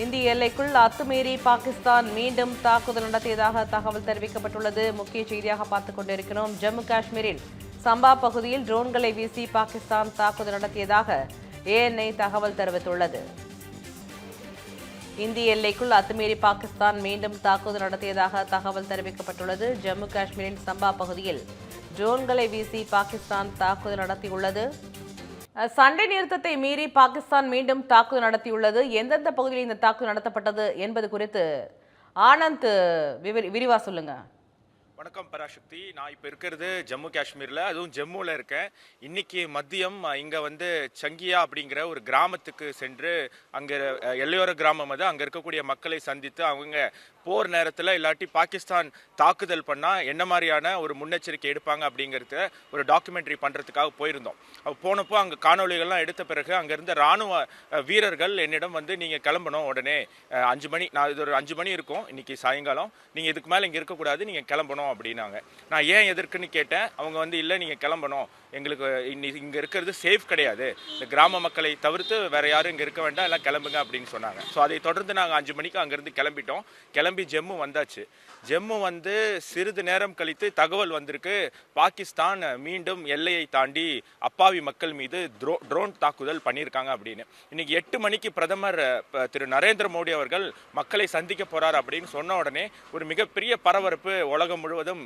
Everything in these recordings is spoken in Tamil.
இந்திய எல்லைக்குள் அத்துமீறி பாகிஸ்தான் மீண்டும் தாக்குதல் நடத்தியதாக தகவல் தெரிவிக்கப்பட்டுள்ளது. முக்கிய செய்தியாக பார்த்துக் கொண்டிருக்கிறோம். ஜம்மு காஷ்மீரில் சம்பா பகுதியில் ட்ரோன்களை வீசி பாகிஸ்தான் தாக்குதல் நடத்தியதாக ஏஎன்ஐ தகவல் தெரிவித்துள்ளது. இந்திய எல்லைக்குள் அத்துமீறி பாகிஸ்தான் மீண்டும் தாக்குதல் நடத்தியதாக தகவல் தெரிவிக்கப்பட்டுள்ளது. ஜம்மு காஷ்மீரின் சம்பா பகுதியில் ட்ரோன்களை வீசி பாகிஸ்தான் தாக்குதல் நடத்தியுள்ளது. சண்டை நிறுத்தத்தை மீறி பாகிஸ்தான் மீண்டும் தாக்குதல் நடத்தியுள்ளது. எந்தெந்த பகுதியில் இந்த தாக்குதல் நடத்தப்பட்டது என்பது குறித்து ஆனந்த் விவரி- விரிவா சொல்லுங்க. வணக்கம் பராசக்தி. நான் இப்போ இருக்கிறது ஜம்மு காஷ்மீரில். அதுவும் ஜம்முவில் இருக்கேன். இன்றைக்கி மதியம் இங்கே வந்து சங்கியா அப்படிங்கிற ஒரு கிராமத்துக்கு சென்று அங்கே எல்லையோர கிராமம் அது. அங்கே இருக்கக்கூடிய மக்களை சந்தித்து அவங்க போர் நேரத்தில் இல்லாட்டி பாகிஸ்தான் தாக்குதல் பண்ணால் என்ன மாதிரியான ஒரு முன்னெச்சரிக்கை எடுப்பாங்க அப்படிங்கிறத ஒரு டாக்குமெண்ட்ரி பண்ணுறதுக்காக போயிருந்தோம். போனப்போ அங்கே காணொளிகள்லாம் எடுத்த பிறகு அங்கே இருந்த ராணுவ வீரர்கள் என்னிடம் வந்து நீங்கள் கிளம்பணும் உடனே. அஞ்சு மணி நான் இது ஒரு அஞ்சு மணி இருக்கும். இன்றைக்கி சாயங்காலம். நீங்கள் இதுக்கு மேலே இங்கே இருக்கக்கூடாது. நீங்கள் கிளம்பணும். அப்படின்னாங்க. நான் ஏன் எதற்குன்னு கேட்டேன். அவங்க வந்து இல்லை நீங்கள் கிளம்பணும். எங்களுக்கு இன்னைக்கு இங்கே இருக்கிறது சேஃப் கிடையாது. இந்த கிராம மக்களை தவிர்த்து வேற யாரும் இங்கே இருக்க வேண்டாம் எல்லாம் கிளம்புங்க அப்படின்னு சொன்னாங்க. ஸோ அதை தொடர்ந்து நாங்கள் அஞ்சு மணிக்கு அங்கேருந்து கிளம்பிட்டோம். கிளம்பி ஜம்மு வந்தாச்சு. ஜம்மு வந்து சிறிது நேரம் கழித்து தகவல் வந்திருக்கு. பாகிஸ்தான் மீண்டும் எல்லையை தாண்டி அப்பாவி மக்கள் மீது ட்ரோ ட்ரோன் தாக்குதல் பண்ணியிருக்காங்க அப்படின்னு. இன்னைக்கு எட்டு மணிக்கு பிரதமர் திரு நரேந்திர மோடி அவர்கள் மக்களை சந்திக்க போறார் அப்படின்னு சொன்ன உடனே ஒரு மிகப்பெரிய பரபரப்பு உலகம் முழுவதும்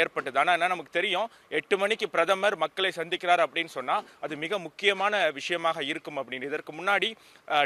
ஏற்பட்டது. ஆனால் என்ன நமக்கு தெரியும்? எட்டு மணிக்கு பிரதமர் மக்களை சந்திக்கிறார் அப்படின்னு சொன்னால் அது மிக முக்கியமான விஷயமாக இருக்கும் அப்படின்னு. இதற்கு முன்னாடி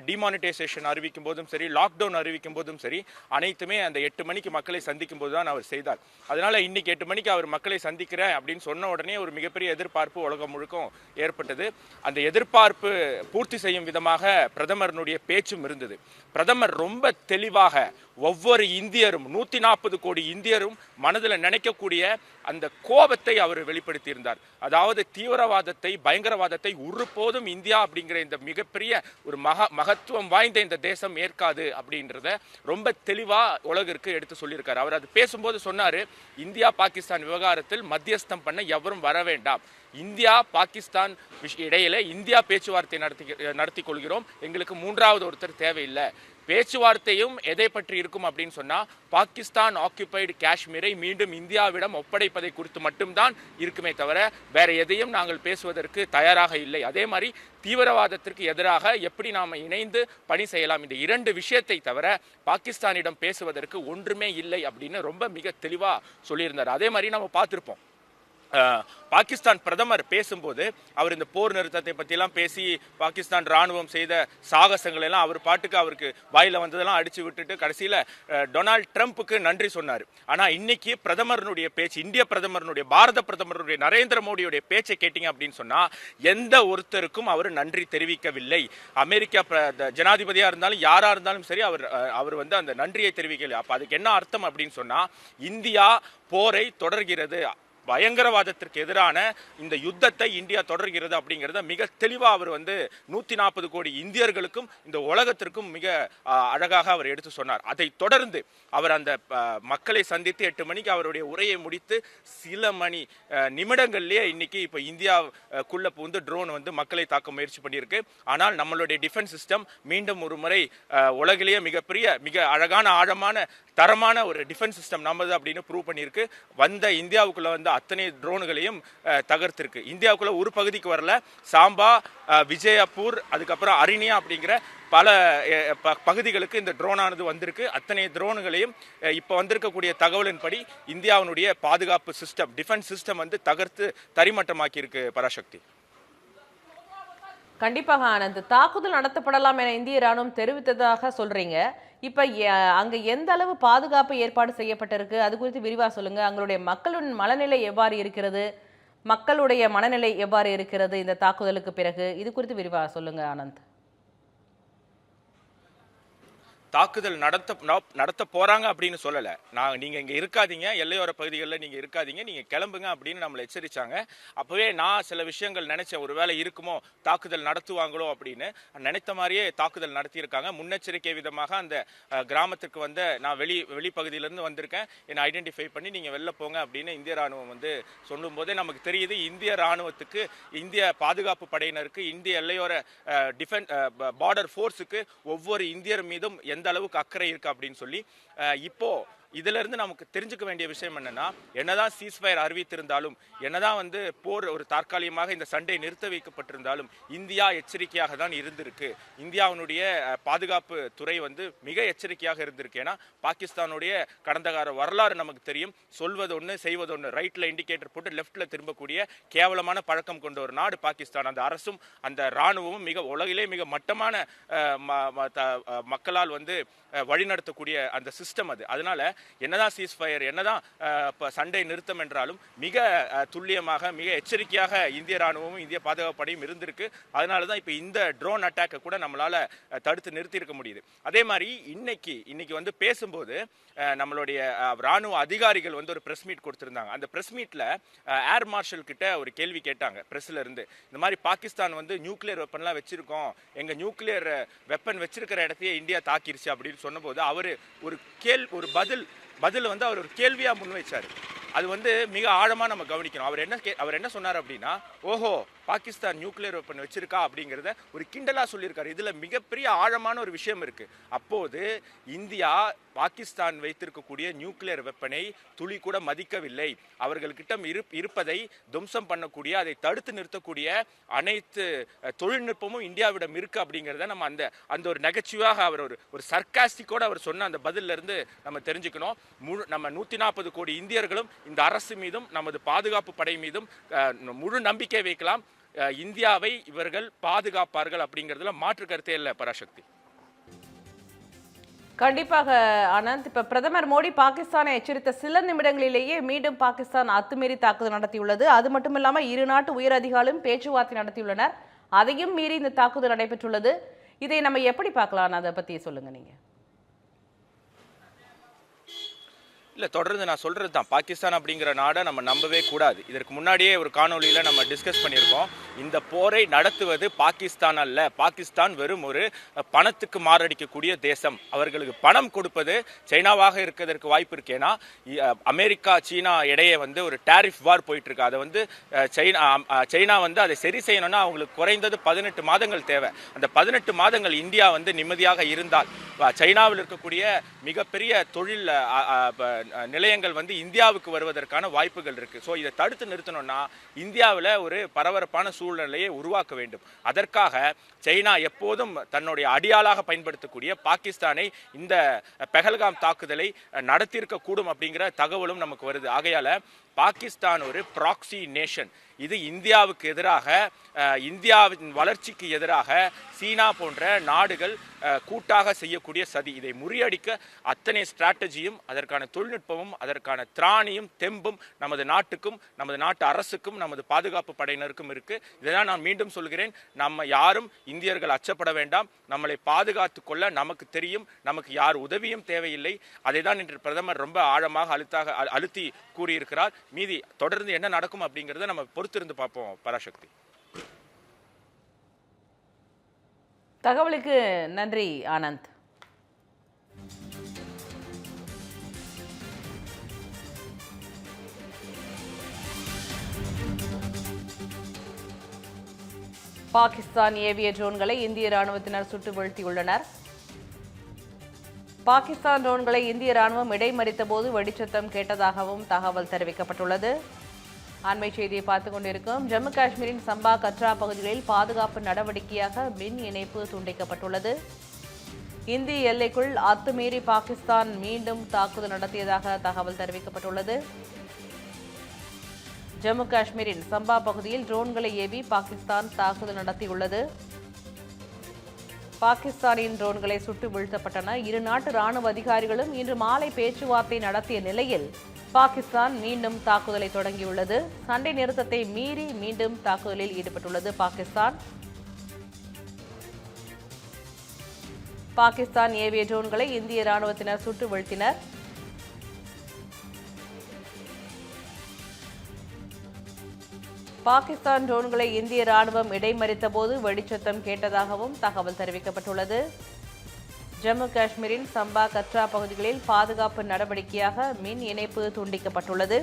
டிமானிட்டைசேஷன் அறிவிக்கும் போதும் சரி லாக்டவுன் அறிவிக்கும் போதும் சரி அனைத்துமே அந்த எட்டு மணிக்கு மக்களை சந்திக்கும் போது தான் அவர் செய்தார். அதனால் இன்னைக்கு எட்டு மணிக்கு அவர் மக்களை சந்திக்கிறேன் அப்படின்னு சொன்ன உடனே ஒரு மிகப்பெரிய எதிர்பார்ப்பு உலகம் முழுக்கும் ஏற்பட்டது. அந்த எதிர்பார்ப்பு பூர்த்தி செய்யும் விதமாக பிரதமரனுடைய பேச்சும் இருந்தது. பிரதமர் ரொம்ப தெளிவாக ஒவ்வொரு இந்தியரும் நூற்றி நாற்பது கோடி இந்தியரும் மனதில் நினைக்கக்கூடிய அந்த கோபத்தை அவர் வெளிப்படுத்தியிருந்தார். அதாவது தீவிரவாதத்தை பயங்கரவாதத்தை ஒருபோதும் இந்தியா அப்படிங்கிற இந்த மிகப்பெரிய ஒரு மக மகத்துவம் வாய்ந்த இந்த தேசம் ஏற்காது அப்படின்றத ரொம்ப தெளிவா உலகிற்கு எடுத்து சொல்லியிருக்காரு. அவர் அது பேசும்போது சொன்னாரு இந்தியா பாகிஸ்தான் விவகாரத்தில் மத்தியஸ்தம் பண்ண எவரும் வர வேண்டாம். இந்தியா பாகிஸ்தான் விஷ் இடையில இந்தியா பேச்சுவார்த்தை நடத்தி நடத்தி கொள்கிறோம். எங்களுக்கு மூன்றாவது ஒருத்தர் தேவையில்லை. பேச்சுவார்த்தையும் எதை பற்றி இருக்கும் அப்படின்னு சொன்னால் பாகிஸ்தான் ஆக்கியபைடு காஷ்மீரை மீண்டும் இந்தியாவிடம் ஒப்படைப்பதை குறித்து மட்டும்தான் இருக்குமே தவிர வேற எதையும் நாங்கள் பேசுவதற்கு தயாராக இல்லை. அதே மாதிரி தீவிரவாதத்திற்கு எதிராக எப்படி நாம் இணைந்து பணி செய்யலாம்? இந்த இரண்டு விஷயத்தை தவிர பாகிஸ்தானிடம் பேசுவதற்கு ஒன்றுமே இல்லை அப்படின்னு ரொம்ப மிக தெளிவாக சொல்லியிருந்தார். அதே மாதிரி நம்ம பார்த்துருப்போம். பாகிஸ்தான் பிரதமர் பேசும்போது அவர் இந்த போர் நிறுத்தத்தை பற்றிலாம் பேசி பாகிஸ்தான் ராணுவம் செய்த சாகசங்கள் எல்லாம் அவர் பாட்டுக்கு அவருக்கு வாயில் வந்ததெல்லாம் அடித்து விட்டுட்டு கடைசியில் டொனால்ட் ட்ரம்ப்புக்கு நன்றி சொன்னார். ஆனால் இன்னைக்கு பிரதமரனுடைய பேச்சு இந்திய பிரதமரனுடைய பாரத பிரதமருடைய நரேந்திர மோடியுடைய பேச்சை கேட்டீங்க அப்படின்னு சொன்னால் எந்த ஒருத்தருக்கும் அவர் நன்றி தெரிவிக்கவில்லை. அமெரிக்கா ஜனாதிபதியாக த- இருந்தாலும் யாராக இருந்தாலும் சரி அவர் அவர் வந்து அந்த நன்றியை தெரிவிக்கலை அப்போ அதுக்கு என்ன அர்த்தம் அப்படின்னு சொன்னால் இந்தியா போரை தொடர்கிறது. பயங்கரவாதத்திற்கு எதிரான இந்த யுத்தத்தை இந்தியா தொடர்கிறது அப்படிங்கிறத மிக தெளிவாக அவர் வந்து நூத்தி நாற்பது கோடி இந்தியர்களுக்கும் இந்த உலகத்திற்கும் மிக அழகாக அவர் எடுத்து சொன்னார். அதை தொடர்ந்து அவர் அந்த மக்களை சந்தித்து எட்டு மணிக்கு அவருடைய உரையை முடித்து சில மணி நிமிடங்கள்லேயே இன்னைக்கு இப்போ இந்தியாவுக்குள்ள புகுந்து ட்ரோன் வந்து மக்களை தாக்க முயற்சி பண்ணியிருக்கு. ஆனால் நம்மளுடைய டிஃபென்ஸ் சிஸ்டம் மீண்டும் ஒரு முறை உலகிலேயே மிகப்பெரிய மிக அழகான ஆழமான தரமான ஒரு டிஃபென்ஸ் சிஸ்டம் நம்மது அப்படின்னு ப்ரூவ் பண்ணியிருக்கு. வந்த இந்தியாவுக்குள்ளே வந்து அத்தனை ட்ரோன்களையும் தகர்த்திருக்கு. இந்தியாவுக்குள்ளே ஒரு பகுதிக்கு வரல. சாம்பா விஜயப்பூர் அதுக்கப்புறம் அரிணியா அப்படிங்கிற பல பகுதிகளுக்கு இந்த ட்ரோனானது வந்திருக்கு. அத்தனை ட்ரோன்களையும் இப்போ வந்திருக்கக்கூடிய தகவலின்படி இந்தியாவினுடைய பாதுகாப்பு சிஸ்டம் டிஃபென்ஸ் சிஸ்டம் வந்து தகர்த்து தரிமட்டமாக்கியிருக்கு பராசக்தி. கண்டிப்பாக ஆனந்த் தாக்குதல் நடத்தப்படலாம் என இந்திய ராணுவம் தெரிவித்ததாக சொல்றீங்க. இப்போ அங்கே எந்த அளவு பாதுகாப்பு ஏற்பாடு செய்யப்பட்டிருக்கு? அது குறித்து விரிவாக சொல்லுங்க. அங்களுடைய மக்களின் மனநிலை எவ்வாறு இருக்கிறது? மக்களுடைய மனநிலை எவ்வாறு இருக்கிறது? இந்த தாக்குதலுக்கு பிறகு. இது குறித்து விரிவாக சொல்லுங்க ஆனந்த். தாக்குதல் நடத்த நடத்த போறாங்க அப்படின்னு சொல்லலை. நான் நீங்க இங்க இருக்காதீங்க. எல்லையோர பகுதிகளில் நீங்க இருக்காதீங்க. நீங்க கிளம்புங்க அப்படின்னு நம்மளை எச்சரிச்சாங்க. அப்பவே நான் சில விஷயங்கள் நினைச்சேன். ஒருவேளை இருக்குமோ தாக்குதல் நடத்துவாங்களோ அப்படின்னு. நினைத்த மாதிரியே தாக்குதல் நடத்தியிருக்காங்க. முன்னெச்சரிக்கை விதமாக அந்த கிராமத்திற்கு கிராமத்துக்கு வந்த நான் வெளி வெளிப்பகுதியிலேருந்து வந்திருக்கேன். என்னை ஐடென்டிஃபை பண்ணி நீங்க வெளில போங்க அப்படின்னு இந்திய ராணுவம் வந்து சொல்லும் போதே நமக்கு தெரியுது இந்திய ராணுவத்துக்கு இந்திய பாதுகாப்பு படையினருக்கு இந்திய எல்லையோர டிஃபென் பார்டர் ஃபோர்ஸுக்கு ஒவ்வொரு இந்தியர் மீதும் எந்த அளவுக்கு அக்கறை இருக்கு அப்படின்னு சொல்லி இப்போ இதிலிருந்து நமக்கு தெரிஞ்சுக்க வேண்டிய விஷயம் என்னன்னா என்னதான் சீஸ்ஃபயர் அறிவித்திருந்தாலும் என்னதான் வந்து போர் ஒரு தற்காலிகமாக இந்த சண்டை நிறுத்த வைக்கப்பட்டிருந்தாலும் இந்தியா எச்சரிக்கையாக தான் இருந்திருக்கு. இந்தியாவினுடைய பாதுகாப்பு துறை வந்து மிக எச்சரிக்கையாக இருந்திருக்கு. ஏன்னா பாகிஸ்தானுடைய கடந்த கால வரலாறு நமக்கு தெரியும். சொல்வது ஒன்று செய்வது ஒன்று ரைட்டில் இண்டிகேட்டர் போட்டு லெஃப்டில் திரும்பக்கூடிய கேவலமான பழக்கம் கொண்ட ஒரு நாடு பாகிஸ்தான். அந்த அரசும் அந்த ராணுவமும் மிக உலகிலே மிக மட்டமான ம- ம- த- மக்களால் வந்து வழிநடத்தக்கூடிய அந்த சிஸ்டம் அது. அதனால என்னதான் சீஸ்ஃபயர் என்னதான் இப்போ சண்டை நிறுத்தம் என்றாலும் மிக துல்லியமாக மிக எச்சரிக்கையாக இந்திய ராணுவமும் இந்திய பாதுகாப்பு படையும் இருந்திருக்கு. அதனால தான் இப்போ இந்த ட்ரோன் அட்டாக்கை கூட நம்மளால தடுத்து நிறுத்தியிருக்க முடியுது. அதே மாதிரி இன்னைக்கு இன்னைக்கு வந்து பேசும்போது நம்மளுடைய ராணுவ அதிகாரிகள் வந்து ஒரு பிரஸ் மீட் கொடுத்துருந்தாங்க. அந்த ப்ரெஸ் மீட்டில் ஏர் மார்ஷல் கிட்ட ஒரு கேள்வி கேட்டாங்க ப்ரெஸ்ல இருந்து. இந்த மாதிரி பாகிஸ்தான் வந்து நியூக்ளியர் வெப்பன்லாம் வச்சிருக்கோம். எங்கள் நியூக்ளியர் வெப்பன் வச்சிருக்கிற இடத்தையே இந்தியா தாக்கிருச்சு அப்படின்னு சொன்னபோது அவர் ஒரு கேள் ஒரு பதில் பதில் வந்து அவர் ஒரு கேள்வியாக முன்வைச்சார். அது வந்து மிக ஆழமாக நம்ம கவனிக்கணும். அவர் என்ன கே- அவர் என்ன சொன்னார் அப்படின்னா ஓஹோ பாகிஸ்தான் நியூக்ளியர் வெப்பன் வச்சிருக்கா அப்படிங்கிறத ஒரு கிண்டலாக சொல்லியிருக்காரு. இதில் மிகப்பெரிய ஆழமான ஒரு விஷயம் இருக்குது அப்போது இந்தியா பாகிஸ்தான் வைத்திருக்கக்கூடிய நியூக்ளியர் வெப்பனை துளி கூட மதிக்கவில்லை. அவர்கள்கிட்ட இரு இருப்பதை துவம்சம் பண்ணக்கூடிய அதை தடுத்து நிறுத்தக்கூடிய அனைத்து தொழில்நுட்பமும் இந்தியாவிடம் இருக்குது அப்படிங்கிறத நம்ம அந்த அந்த ஒரு நகைச்சுவாக அவர் ஒரு ஒரு சர்க்காஸ்டிக்கோடு அவர் சொன்ன அந்த பதிலிருந்து இருந்து நம்ம தெரிஞ்சுக்கணும். முழு நம்ம நூற்றி நாற்பது கோடி இந்தியர்களும் இந்த அரசு மீதும் நமது பாதுகாப்பு படை மீதும் முழு நம்பிக்கை வைக்கலாம். இந்தியாவை இவர்கள் பாதுகாப்பார்கள் அப்படிங்கிறதுல மாற்று கருத்தே இல்லை பராசக்தி. கண்டிப்பாக அனந்த் இப்ப பிரதமர் மோடி பாகிஸ்தானை எச்சரித்த சில நிமிடங்களிலேயே மீண்டும் பாகிஸ்தான் அத்துமீறி தாக்குதல் நடத்தியுள்ளது. அது மட்டுமில்லாம இரு நாட்டு உயர் அதிகாரிகளும் பேச்சுவார்த்தை நடத்தியுள்ளனர். அதையும் மீறி இந்த தாக்குதல் நடைபெற்றுள்ளது. இதை நம்ம எப்படி பார்க்கலாம்? அதை பத்தி சொல்லுங்க நீங்க. இல்லை தொடர்ந்து நான் சொல்கிறது தான் பாகிஸ்தான் அப்படிங்கிற நாடை நம்ம நம்பவே கூடாது. இதற்கு முன்னாடியே ஒரு காணொலியில் நம்ம டிஸ்கஸ் பண்ணியிருக்கோம். இந்த போரை நடத்துவது பாகிஸ்தான் அல்ல. பாகிஸ்தான் வெறும் ஒரு பணத்துக்கு மாரடிக்கக்கூடிய தேசம். அவர்களுக்கு பணம் கொடுப்பது சைனாவாக இருக்கிறதுக்கு வாய்ப்பு இருக்கேன்னா இ- அமெரிக்கா சீனா இடையே வந்து ஒரு டாரிஃப் வார் போயிட்டுருக்கு. அதை வந்து சைனா சைனா வந்து அதை சரி செய்யணும்னா அவங்களுக்கு குறைந்தது பதினெட்டு மாதங்கள் தேவை. அந்த பதினெட்டு மாதங்கள் இந்தியா வந்து நிம்மதியாக இருந்தால் சைனாவில் இருக்கக்கூடிய மிகப்பெரிய தொழில் நிலையங்கள் வந்து இந்தியாவுக்கு வருவதற்கான வாய்ப்புகள் இருக்குது ஸோ இதை தடுத்து நிறுத்தணும்னா இந்தியாவில் ஒரு பரபரப்பான சூழ்நிலையை உருவாக்க வேண்டும். அதற்காக சைனா எப்போதும் தன்னுடைய அடியாளாக பயன்படுத்தக்கூடிய பாகிஸ்தானை இந்த பெஹல்காம் தாக்குதலை நடத்தியிருக்கக்கூடும் அப்படிங்கிற தகவலும் நமக்கு வருது. ஆகையால் பாகிஸ்தான் ஒரு ப்ராக்சி நேஷன் இது இந்தியாவுக்கு எதிராக இந்தியாவின் வளர்ச்சிக்கு எதிராக சீனா போன்ற நாடுகள் கூட்டாக செய்யக்கூடிய சதி. இதை முறியடிக்க அத்தனை ஸ்ட்ராட்டஜியும் அதற்கான தொழில்நுட்பமும் அதற்கான திராணியும் தெம்பும் நமது நாட்டுக்கும் நமது நாட்டு அரசுக்கும் நமது பாதுகாப்பு படையினருக்கும் இருக்கு. இதெல்லாம் நான் மீண்டும் சொல்கிறேன். நம்ம யாரும் இந்தியர்கள் அச்சப்பட வேண்டாம். நம்மளை பாதுகாத்து கொள்ள நமக்கு தெரியும். நமக்கு யார் உதவியும் தேவையில்லை. அதை தான் இன்று பிரதமர் ரொம்ப ஆழமாக அழுத்தாக அ- அழுத்தி கூறியிருக்கிறார். மீதி தொடர்ந்து என்ன நடக்கும் அப்படிங்கிறத நம்ம பொறுத்திருந்து பார்ப்போம் பராசக்தி. தகவலுக்கு நன்றி ஆனந்த். பாகிஸ்தான் ஏவிய ட்ரோன்களை இந்திய ராணுவத்தினர் சுட்டு வீழ்த்தியுள்ளனர். பாகிஸ்தான் ட்ரோன்களை இந்திய ராணுவம் இடைமறித்த போது வெடிச்சத்தம் கேட்டதாகவும் தகவல் தெரிவிக்கப்பட்டுள்ளது. அண்மை செய்தியை பார்த்துக் கொண்டிருக்கும் ஜம்மு காஷ்மீரின் சம்பா கத்ரா பகுதிகளில் பாதுகாப்பு நடவடிக்கையாக மின் இணைப்பு துண்டிக்கப்பட்டுள்ளது. இந்திய எல்லைக்குள் அத்துமீறி பாகிஸ்தான் மீண்டும் தாக்குதல் நடத்தியதாக தகவல் தெரிவிக்கப்பட்டுள்ளது. ஜம்மு காஷ்மீரின் சம்பா பகுதியில் ட்ரோன்களை ஏவி பாகிஸ்தான் தாக்குதல் நடத்தியுள்ளது. பாகிஸ்தானின் ட்ரோன்களை சுட்டு வீழ்த்தப்பட்டன. இரு நாட்டு ராணுவ அதிகாரிகளும் இன்று மாலை பேச்சுவார்த்தை நடத்திய நிலையில் பாகிஸ்தான் மீண்டும் தாக்குதலை தொடங்கியுள்ளது. சண்டை நிறுத்தத்தை மீறி மீண்டும் தாக்குதலில் ஈடுபட்டுள்ளது பாகிஸ்தான். பாகிஸ்தான் ஏவிய ட்ரோன்களை இந்திய ராணுவத்தினர் சுட்டு வீழ்த்தினர். பாகிஸ்தான் ட்ரோன்களை இந்திய ராணுவம் இடைமறித்த போது வெடிச்சத்தம் கேட்டதாகவும் தகவல் தெரிவிக்கப்பட்டுள்ளது. ஜம்மு காஷ்மீரின் சம்பா கத்ரா பகுதிகளில் பாதுகாப்பு நடவடிக்கையாக மின் இணைப்பு துண்டிக்கப்பட்டுள்ளது.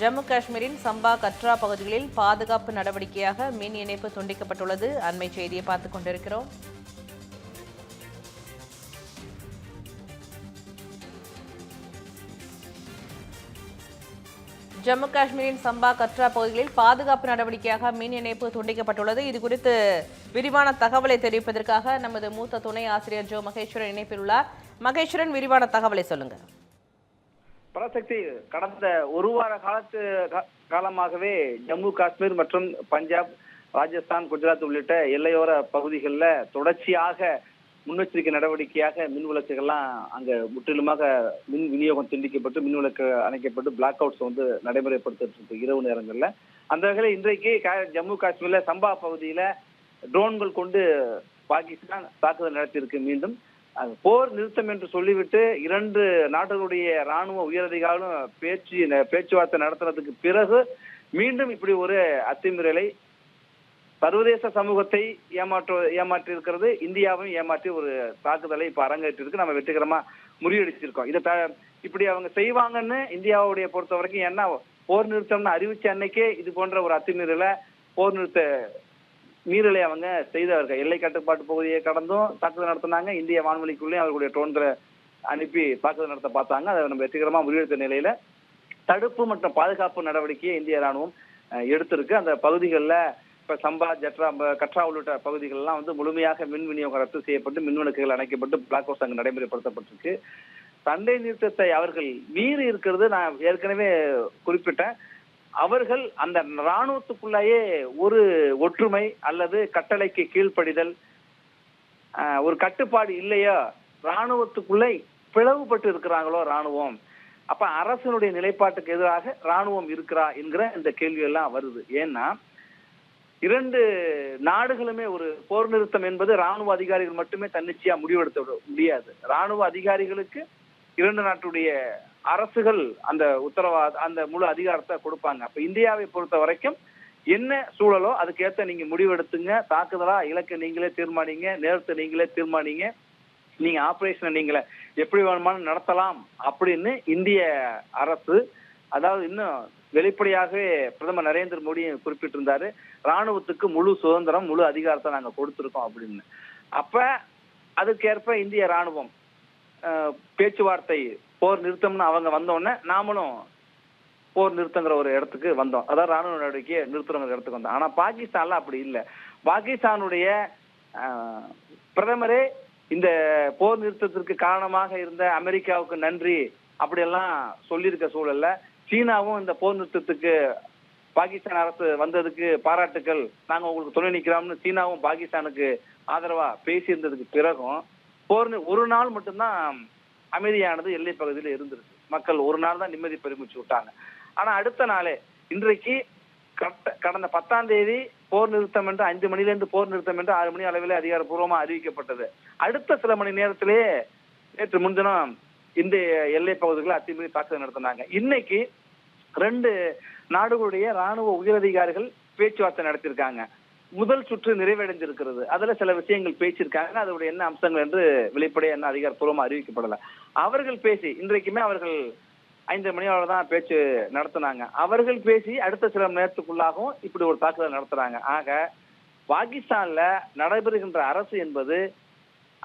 ஜம்மு காஷ்மீரின் சம்பா கத்ரா பகுதிகளில் பாதுகாப்பு நடவடிக்கையாக மின் இணைப்பு துண்டிக்கப்பட்டுள்ளது. அண்மை செய்தியை பார்த்துக் கொண்டிருக்கிறோம். ஜம்மு காஷ்மீரின் சம்பா கற்றா பகுதிகளில் பாதுகாப்பு நடவடிக்கையாக மின் இணைப்பு துண்டிக்கப்பட்டுள்ளது. இது குறித்து விரிவான தகவலை தெரிவிப்பதற்காக நமது மூத்த துணை ஆசிரியர் ஜோ மகேஸ்வரன் இணைப்பில் உள்ளார். மகேஸ்வரன் விரிவான தகவலை சொல்லுங்க. பராசக்தி கடந்த ஒரு வார காலத்து காலமாகவே ஜம்மு காஷ்மீர் மற்றும் பஞ்சாப் ராஜஸ்தான் குஜராத் உள்ளிட்ட எல்லையோர பகுதிகளில் தொடர்ச்சியாக முன்னெச்சரிக்கை நடவடிக்கையாக மின் விளக்குகள்லாம் அங்க முற்றிலுமாக மின் விநியோகம் துண்டிக்கப்பட்டு மின் விளக்கு அணைக்கப்பட்டு பிளாக் அவுட்ஸ் வந்து நடைமுறைப்படுத்திட்டு இருக்கு இரவு நேரங்கள்ல. அந்த வகையில் இன்றைக்கு ஜம்மு காஷ்மீர்ல சம்பா பகுதியில ட்ரோன்கள் கொண்டு பாகிஸ்தான் தாக்குதல் நடத்தியிருக்கு மீண்டும். அது போர் நிறுத்தம் என்று சொல்லிவிட்டு இரண்டு நாடுகளுடைய ராணுவ உயரதிகாரிகளும் பேச்சு பேச்சுவார்த்தை நடத்துறதுக்கு பிறகு மீண்டும் இப்படி ஒரு அத்துமீறலை சர்வதேச சமூகத்தை ஏமாற்ற ஏமாற்றி இருக்கிறது இந்தியாவும் ஏமாற்றி ஒரு தாக்குதலை இப்ப அரங்கேற்றிருக்கு. நம்ம வெற்றிகரமா முறியடிச்சிருக்கோம். இதை த- இப்படி அவங்க செய்வாங்கன்னு இந்தியாவுடைய பொறுத்த வரைக்கும் ஏன்னா போர் நிறுத்தம்னு அறிவிச்ச அன்னைக்கே இது போன்ற ஒரு அத்துமீறலை போர் நிறுத்த மீறலை அவங்க செய்தவர்கள் எல்லை கட்டுப்பாட்டு பகுதியை கடந்தும் தாக்குதல் நடத்தினாங்க. இந்திய வான்வெளிக்குள்ளேயும் அவர்களுடைய ட்ரோன்களை அனுப்பி தாக்குதல் நடத்த பார்த்தாங்க. அதை நம்ம வெற்றிகரமா முறியெடுத்த நிலையில தடுப்பு மற்றும் பாதுகாப்பு நடவடிக்கையை இந்திய ராணுவம் எடுத்திருக்கு. அந்த பகுதிகளில் இப்போ சம்பா ஜட்ரா கட்ரா உள்ளிட்ட பகுதிகளெல்லாம் வந்து முழுமையாக மின் விநியோகம் ரத்து செய்யப்பட்டு மின் விளக்குகள் அணைக்கப்பட்டு பிளாக் ஹவுஸ் அங்கு நடைமுறைப்படுத்தப்பட்டிருக்கு. சண்டை நிறுத்தத்தை அவர்கள் மீறி இருக்கிறது நான் ஏற்கனவே குறிப்பிட்டேன். அவர்கள் அந்த ராணுவத்துக்குள்ளேயே ஒரு ஒற்றுமை அல்லது கட்டளைக்கு கீழ்ப்படிதல் ஒரு கட்டுப்பாடு இல்லையோ இராணுவத்துக்குள்ளே பிளவுபட்டு இருக்கிறாங்களோ ராணுவம் அப்ப அரசனுடைய நிலைப்பாட்டுக்கு எதிராக ராணுவம் இருக்கிறா என்கிற இந்த கேள்வி எல்லாம் வருது. ஏன்னா இரண்டு நாடுகளுமே ஒரு போர் நிறுத்தம் என்பது ராணுவ அதிகாரிகள் மட்டுமே தன்னிச்சையா முடிவெடுத்த விட முடியாது. ராணுவ அதிகாரிகளுக்கு இரண்டு நாட்டுடைய அரசுகள் அந்த உத்தரவாத அந்த முழு அதிகாரத்தை கொடுப்பாங்க. அப்ப இந்தியாவை பொறுத்த வரைக்கும் என்ன சூழலோ அதுக்கேத்த நீங்க முடிவெடுத்துங்க. தாக்குதலா இலக்கை நீங்களே தீர்மானிங்க நேரத்தை நீங்களே தீர்மானிங்க. நீங்க ஆபரேஷனை நீங்களே எப்படி வேணுமானு நடத்தலாம் அப்படின்னு இந்திய அரசு அதாவது இன்னும் வெளிப்படையாகவே பிரதமர் நரேந்திர மோடி குறிப்பிட்டிருந்தாரு ராணுவத்துக்கு முழு சுதந்திரம் முழு அதிகாரத்தை நாங்க கொடுத்துருக்கோம் அப்படின்னு. அப்ப அதுக்கேற்ப இந்திய ராணுவம் பேச்சுவார்த்தை போர் நிறுத்தம்னு அவங்க வந்தோடனே நாமளும் போர் நிறுத்தங்கிற ஒரு இடத்துக்கு வந்தோம். அதாவது ராணுவ நடவடிக்கையை நிறுத்துறங்கிற இடத்துக்கு வந்தோம். ஆனா பாகிஸ்தான்ல அப்படி இல்லை. பாகிஸ்தானுடைய பிரதமரே இந்த போர் நிறுத்தத்திற்கு காரணமாக இருந்த அமெரிக்காவுக்கு நன்றி அப்படியெல்லாம் சொல்லியிருக்க சூழல்ல சீனாவும் இந்த போர் நிறுத்தத்துக்கு பாகிஸ்தான் அரசு வந்ததுக்கு பாராட்டுக்கள். நாங்க உங்களுக்கு துணை நிக்கிறோம்னு சீனாவும் பாகிஸ்தானுக்கு ஆதரவா பேசியிருந்ததுக்கு பிறகும் போர் ஒரு நாள் மட்டும்தான் அமைதியானது எல்லை பகுதியில் இருந்திருக்கு. மக்கள் ஒரு நாள் தான் நிம்மதி பெருமிச்சு விட்டாங்க. ஆனா அடுத்த நாளே இன்றைக்கு கடந்த பத்தாம் தேதி போர் நிறுத்தம் என்று அஞ்சு மணிலிருந்து போர் நிறுத்தம் என்று ஆறு மணி அளவில் அதிகாரப்பூர்வமா அறிவிக்கப்பட்டது. அடுத்த சில மணி நேரத்திலேயே நேற்று முன்தினம் இந்த எல்லை பகுதிகளில் அத்துமீறி தாக்குதல் நடத்தினாங்க. இன்னைக்கு ரெண்டு நாடுகளுடைய ராணுவ உயரதிகாரிகள் பேச்சுவார்த்தை நடத்தியிருக்காங்க. முதல் சுற்று நிறைவடைந்திருக்கிறது. அதுல சில விஷயங்கள் பேசியிருக்காங்க. அதோட என்ன அம்சங்கள் என்று வெளிப்படையா என்ன அதிகாரப்பூர்வமா அறிவிக்கப்படல. அவர்கள் பேசி இன்றைக்குமே அவர்கள் ஐந்து மணி அளவு தான் பேச்சு நடத்தினாங்க. அவர்கள் பேசி அடுத்த சில நேரத்துக்குள்ளாகவும் இப்படி ஒரு தாக்குதல் நடத்துறாங்க. ஆக பாகிஸ்தான்ல நடைபெறுகின்ற அரசு என்பது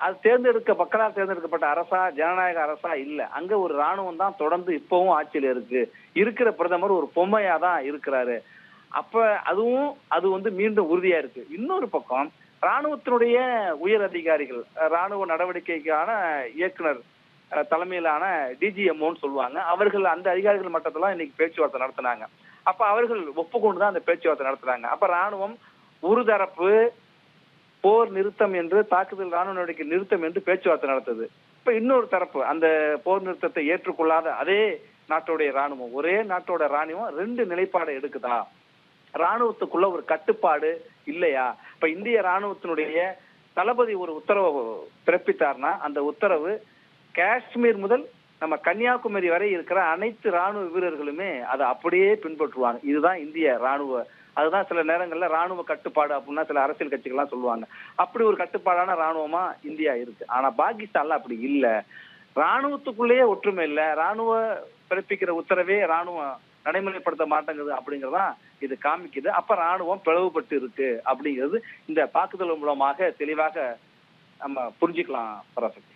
அது தேர்ந்தெடுக்க மக்களால் தேர்ந்தெடுக்கப்பட்ட அரசா ஜனநாயக அரசா இல்ல. அங்க ஒரு ராணுவம் தான் தொடர்ந்து இப்பவும் ஆட்சியில இருக்கு. இருக்கிற பிரதமர் ஒரு பொம்மையா தான் இருக்கிறாரு. அப்ப அதுவும் அது வந்து மீண்டும் உறுதியா இருக்கு. இன்னொரு பக்கம் ராணுவத்தினுடைய உயர் அதிகாரிகள் ராணுவ நடவடிக்கைக்கான இயக்குனர் தலைமையிலான டிஜிஎம்ஓன்னு சொல்லுவாங்க. அவர்கள் அந்த அதிகாரிகள் மட்டத்துல இன்னைக்கு பேச்சுவார்த்தை நடத்தினாங்க. அப்ப அவர்கள் ஒப்புக்கொண்டு தான் அந்த பேச்சுவார்த்தை நடத்துறாங்க. அப்ப ராணுவம் ஒரு தரப்பு போர் நிறுத்தம் என்று தாக்குதல் ராணுவ நடவடிக்கை நிறுத்தம் என்று பேச்சுவார்த்தை நடத்தது. இப்ப இன்னொரு தரப்பு அந்த போர் நிறுத்தத்தை ஏற்றுக்கொள்ளாத அதே நாட்டுடைய ராணுவம் ஒரே நாட்டோட ராணுவம் ரெண்டு நிலைப்பாடை எடுக்குதா? ராணுவத்துக்குள்ள ஒரு கட்டுப்பாடு இல்லையா? இப்ப இந்திய ராணுவத்தினுடைய தளபதி ஒரு உத்தரவு பிறப்பித்தார்னா அந்த உத்தரவு காஷ்மீர் முதல் நம்ம கன்னியாகுமரி வரை இருக்கிற அனைத்து ராணுவ வீரர்களுமே அதை அப்படியே பின்பற்றுவாங்க. இதுதான் இந்திய ராணுவ அதுதான் சில நேரங்களில் ராணுவ கட்டுப்பாடு அப்படின்னா சில அரசியல் கட்சிகள்லாம் சொல்லுவாங்க. அப்படி ஒரு கட்டுப்பாடான ராணுவமா இந்தியா இருக்கு. ஆனா பாகிஸ்தான்ல அப்படி இல்லை. ராணுவத்துக்குள்ளேயே ஒற்றுமை இல்லை. ராணுவ பிறப்பிக்கிற உத்தரவே ராணுவம் நடைமுறைப்படுத்த மாட்டேங்குது அப்படிங்கறதான் இது காமிக்குது. அப்ப ராணுவம் பிளவுபட்டு இருக்கு அப்படிங்கிறது இந்த தாக்குதல் மூலமாக தெளிவாக நம்ம புரிஞ்சுக்கலாம் பராசக்தி.